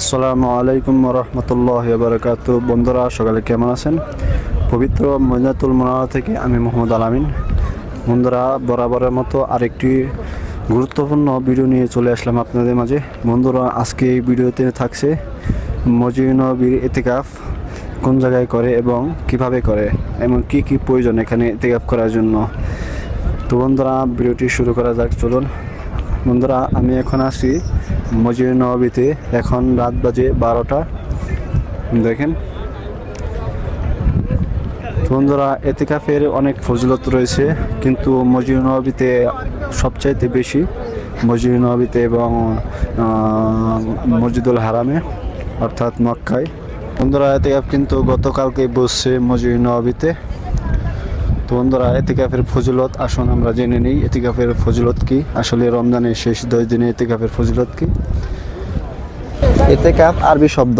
আসসালামু আলাইকুম রহমতুল্লাহ বারকাত বন্ধুরা, সকালে কেমন আছেন? পবিত্র মদিনাতুল মোনারা থেকে আমি মোহাম্মদ আলামিন। বন্ধুরা, বরাবরের মতো আরেকটি গুরুত্বপূর্ণ ভিডিও নিয়ে চলে আসলাম আপনাদের মাঝে। বন্ধুরা, আজকে এই ভিডিওতে থাকছে মজিনবীর এতেকাফ কোন জায়গায় করে এবং কীভাবে করে এবং কি কি প্রয়োজন এখানে এতেকাফ করার জন্য। তো বন্ধুরা, ভিডিওটি শুরু করা যাক, চলুন। বন্ধুরা, আমি এখন আছি মজিদ নবাবিতে। এখন রাত বাজে বারোটা। দেখেন। বন্ধুরা, এতেকাফের অনেক ফজিলত রয়েছে, কিন্তু মজিদ নবাবিতে সবচাইতে বেশি মজিদ নবাবিতে এবং মসজিদুল হারামে, অর্থাৎ মক্কায়। বন্ধুরা, এতেকাফ কিন্তু গতকালকে বসছে মজিদ নবাবিতে। তো বন্ধুরা, এতিকাফের ফজিলত, আসুন আমরা জেনে নিই, এতিকাফের ফজিলত কি? আসলে রমজানের শেষ দশ দিনে এতিকাফের ফজিলত কি? এতেকাফ আরবি শব্দ।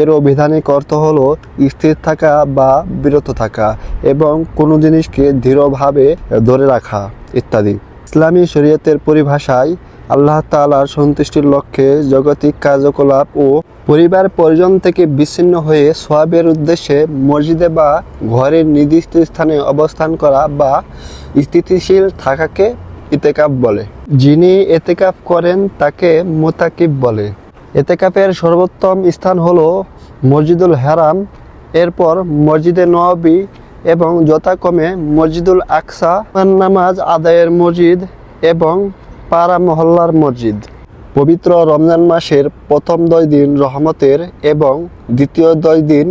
এর অভিধানিক অর্থ হলো স্থির থাকা বা বিরত থাকা এবং কোনো জিনিসকে দৃঢ়ভাবে ধরে রাখা ইত্যাদি। ইসলামী শরীয়তের পরিভাষায় আল্লাহ তাআলার সন্তুষ্টির লক্ষ্যে জাগতিক কার্যকলাপ ও পরিবার পরিজন থেকে বিচ্ছিন্ন হয়ে সোয়াবের উদ্দেশ্যে মসজিদে বা ঘরের নির্দিষ্ট স্থানে অবস্থান করা বা স্থিতিশীল থাকাকে ইতেকাফ বলে। যিনি এতেকাফ করেন তাকে মোতাকিব বলে। এতেকাফের সর্বোত্তম স্থান হলো মসজিদুল হারাম, এরপর মসজিদে নওয়াবি এবং যথাক্রমে মসজিদুল আকসা, নামাজ আদায়ের মসজিদ এবং পাড়া মহল্লার মসজিদ। পবিত্র রমজান মাসের প্রথম দশ দিন রহমতের এবং দ্বিতীয় দশ দিন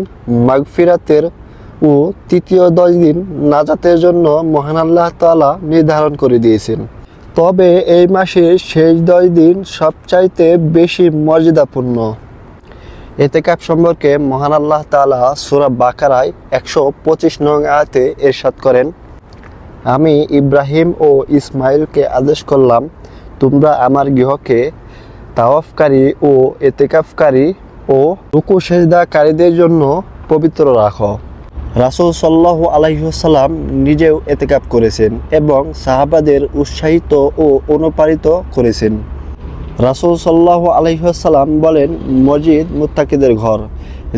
মাগফিরাতের ও তৃতীয় দশ দিন নাজাতের জন্য মহান আল্লাহ তাআলা নির্ধারণ করে দিয়েছেন। তবে এই মাসের শেষ দশ দিন সবচাইতে বেশি মর্যাদাপূর্ণ। এতে কাপ সম্পর্কে মহান আল্লাহ তাআলা সূরা বাকারায় একশো পঁচিশ নং আয়াতে এরশাদ করেন, আমি ইব্রাহিম ও ইসমাইলকে আদেশ করলাম তোমরা আমার গৃহকে তাওয়াফকারী ও এতেকাফকারী ও রুকু সেজদাকারীদের জন্য পবিত্র রাখো। রাসূল সাল্লাহ আলাইসাল্লাম নিজেও এতেকাপ করেছেন এবং সাহাবাদের উৎসাহিত ও অনুপ্রাণিত করেছেন। রাসূল সাল্লাহ আলহিহাসাল্লাম বলেন, মসজিদ মুত্তাকিদের ঘর।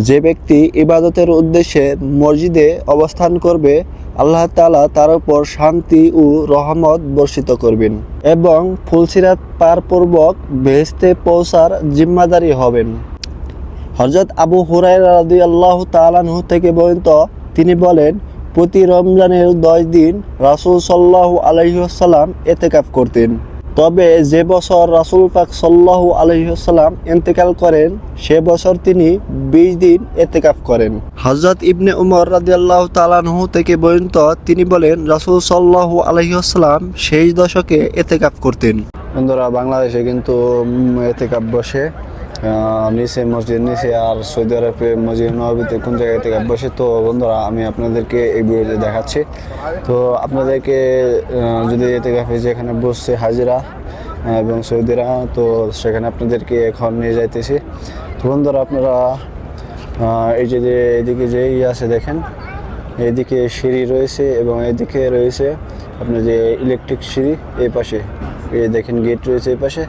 যে ব্যক্তি ইবাদতের উদ্দেশ্যে মসজিদে অবস্থান করবে, আল্লাহ তালা তার উপর শান্তি ও রহমত বর্ষিত করবেন এবং ফুলসিরাত পারপূর্বক বেহেস্তে পৌঁছার জিম্মাদারি হবেন। হজরত আবু হুরাই রাদি আল্লাহ তালানহু থেকে বর্ণিত, তিনি বলেন, প্রতি রমজানের দশ দিন রাসূল সাল্লাহ আলহিহাসাল্লাম এতেকাফ করতেন। তবে যে বছর রাসুল পাক সাল্লাহ আলহিহাল্লাম এতেকাল করেন, সে বছর তিনি বিশ দিন এতেকাফ করেন। হজরত ইবনে উমর রাজিয়াল্লাহ তালানহু থেকে বর্ণিত, তিনি বলেন, রাসুল সাল্লাহ আলহিহাল্লাম শেষ দশকে এতেকাফ করতেন। বন্ধুরা, বাংলাদেশে কিন্তু এতেকাফ বসে। নিচে মসজিদ নিচে আর সৌদি আরবে মসজিদ নবাবিতে কোন জায়গা থেকে বসে? তো বন্ধুরা, আমি আপনাদেরকে এই ভিডিওতে দেখাচ্ছি। তো আপনাদেরকে যদি এতে যেখানে বসছে হাজিরা এবং সৌদিরা, তো সেখানে আপনাদেরকে এখন নিয়ে যাইতেছি। তো বন্ধুরা, আপনারা এই যে এদিকে যে ই আছে দেখেন, এদিকে সিঁড়ি রয়েছে এবং এদিকে রয়েছে আপনার যে ইলেকট্রিক সিঁড়ি, এই পাশে। এই দেখেন গেট রয়েছে এই পাশে।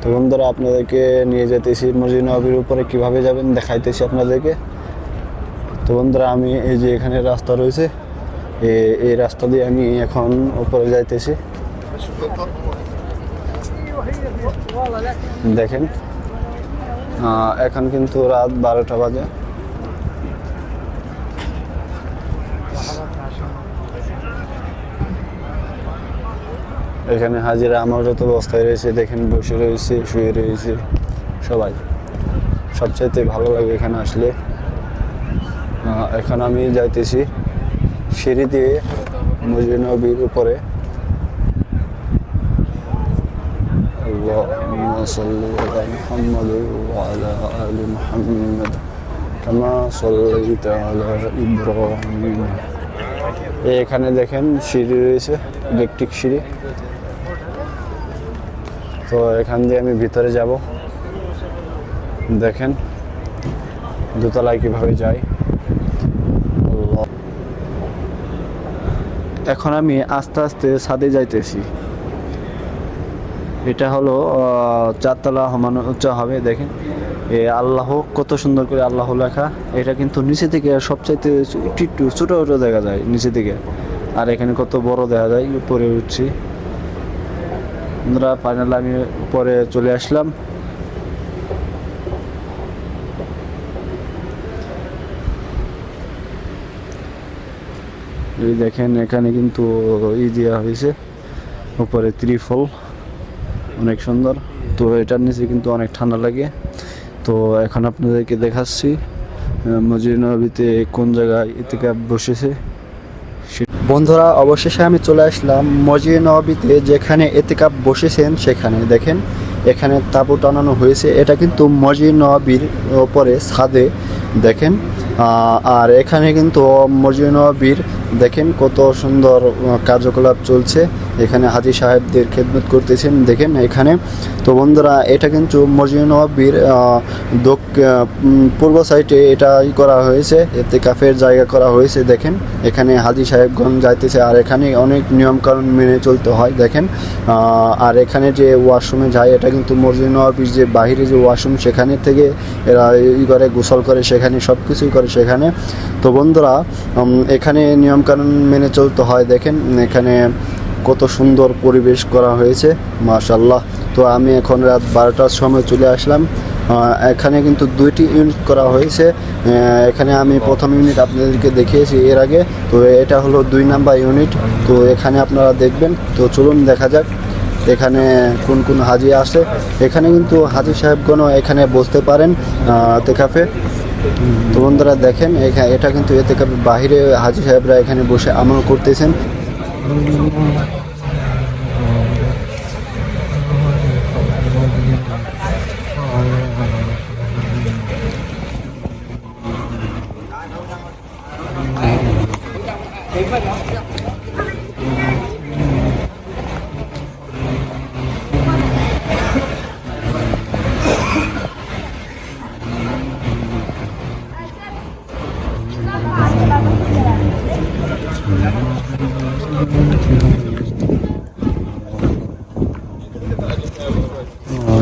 তো বন্ধুরা, আপনাদেরকে নিয়ে যেতেছি মসজিদ নবীর উপরে। কীভাবে যাবেন দেখাইতেছি আপনাদেরকে। তো বন্ধুরা, আমি এই যে এখানে রাস্তা রয়েছে এই রাস্তা দিয়ে আমি এখন উপরে যাইতেছি। দেখেন এখন কিন্তু রাত বারোটা বাজে। এখানে হাজিরা আমার যত অবস্থায় রয়েছে দেখেন বসে রয়েছে শুয়ে রয়েছে সবাই সবচাইতে ভালো লাগে এখানে আসলে আহ, এখন আমি যাইতেছি সিঁড়ি দিয়ে মসজিদ নবীর উপরে اللهم صل على محمد وعلى آل محمد كما صليت على إبراهيم এখানে দেখেন সিঁড়ি রয়েছে ইলেকট্রিক সিঁড়ি তো এখান দিয়ে আমি ভিতরে যাব। দেখেন, দোতলায় কীভাবে যাই। এখন আমি আস্তে আস্তে ছাদে যাইতেছি। এটা হলো চারতলা সমান উচ্চ হবে, দেখেন। এ আল্লাহ কত সুন্দর করে আল্লাহ লেখা। এটা কিন্তু নিচে থেকে সবচাইতে একটু ছোটো ছোটো দেখা যায়, নিচে থেকে। আর এখানে কত বড় দেখা যায়, উপরে উঠছি। বন্ধুরা ফাইনাল আমি পরে চলে আসলাম। এই দেখেন, এখানে কিন্তু ই দেওয়া হয়েছে। উপরে ত্রিফল, অনেক সুন্দর। তো এটার নিচে কিন্তু অনেক ঠান্ডা লাগে। তো এখন আপনাদেরকে দেখাচ্ছি মসজিদ নবীতে কোন জায়গায় ইতিকা বসেছে। বন্ধুরা, অবশেষে আমি চলে আসলাম মসজিদ নবীতে যেখানে এতেকাপ বসেছেন সেখানে। দেখেন, এখানে তাঁবু টানানো হয়েছে। এটা কিন্তু মসজিদ নবীর ওপরে ছাদে। দেখেন আর এখানে কিন্তু মসজিদ নবীর দেখেন কত সুন্দর কার্যকলাপ চলছে। এখানে হাজি সাহেবদের খেদমত করতেছেন দেখেন এখানে। তো বন্ধুরা এটা কিন্তু মসজিদ উম, পূর্ব সাইডে এটা করা হয়েছে। এতে কাফের জায়গা করা হয়েছে দেখেন। এখানে হাজি সাহেবগঞ্জ যাইতেছে আর এখানে অনেক নিয়মকানুন মেনে চলতে হয় দেখেন। আর এখানে যে ওয়াশরুমে যায় এটা কিন্তু মসজিদ নবীর যে বাহিরে যে ওয়াশরুম সেখানে থেকে এরা ই করে গোসল করে সেখানে সব কিছুই করে। সেখানে। তো বন্ধুরা এখানে নিয়মকানুন মেনে চলতে হয়। দেখেন, এখানে কত সুন্দর পরিবেশ করা হয়েছে মাশাল্লাহ তো আমি এখন রাত বারোটার সময় চলে আসলাম। এখানে কিন্তু দুইটি ইউনিট করা হয়েছে। এখানে আমি প্রথম ইউনিট আপনাদেরকে দেখিয়েছি এর আগে। তো এটা হলো দুই নাম্বার ইউনিট তো এখানে আপনারা দেখবেন। তো চলুন দেখা যাক, এখানে কোন কোন হাজি আসে। এখানে কিন্তু হাজি সাহেবগণও এখানে বসতে পারেন তেকাফে তো বন্ধুরা দেখেন এখানে এটা কিন্তু এতে বাহিরে হাজি সাহেবরা এখানে বসে আমল করতেছেন। Oh.